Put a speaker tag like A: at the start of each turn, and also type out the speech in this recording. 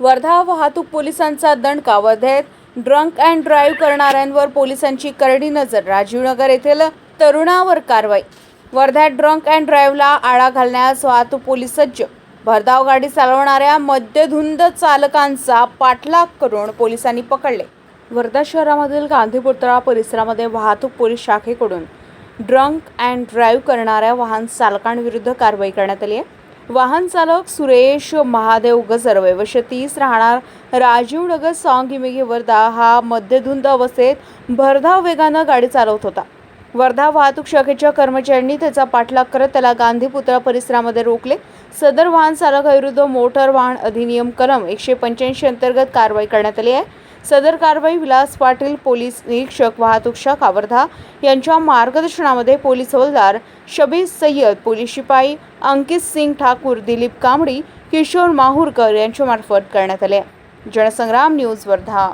A: वर्धा वाहतूक पोलिसांचा दणका वर्धेत ड्रंक अँड ड्राईव्ह करणाऱ्यांवर पोलिसांची करडी नजर. राजीवनगर येथील तरुणावर कारवाई. वर्ध्यात ड्रंक अँड ड्राईव्हला आळा घालण्यास वाहतूक पोलीस सज्ज. भरधाव गाडी चालवणाऱ्या मद्यधुंद चालकांचा पाठलाग करून पोलिसांनी पकडले. वर्धा शहरामधील गांधी पुतळा परिसरामध्ये वाहतूक पोलीस शाखेकडून ड्रंक अँड ड्राईव्ह करणाऱ्या वाहन चालकांविरुद्ध कारवाई करण्यात आली आहे. वाहन चालक सुरेश महादेव गजरवे वशे तीस राहणार राजीवनगर सांगिमिगी वर्धा हा मध्यधुंद अवस्थेत भरधाव वेगानं गाडी चालवत होता. वर्धा वाहतूक शाखेच्या कर्मचाऱ्यांनी त्याचा पाठलाग करत त्याला गांधी पुतळा परिसरामध्ये रोखले. सदर वाहन चालकाविरुद्ध मोटर वाहन अधिनियम कलम एकशे पंच्याऐंशी अंतर्गत कारवाई करण्यात आली आहे. सदर कारवाई विलास पाटील पोलीस निरीक्षक वाहतूक शाखा वर्धा यांच्या मार्गदर्शनामध्ये पोलीस हवालदार शबीर सय्यद पोलीस शिपाई अंकित सिंग ठाकूर दिलीप कांबडी किशोर माहूरकर यांच्यामार्फत करण्यात आले. जनसंग्राम न्यूज वर्धा.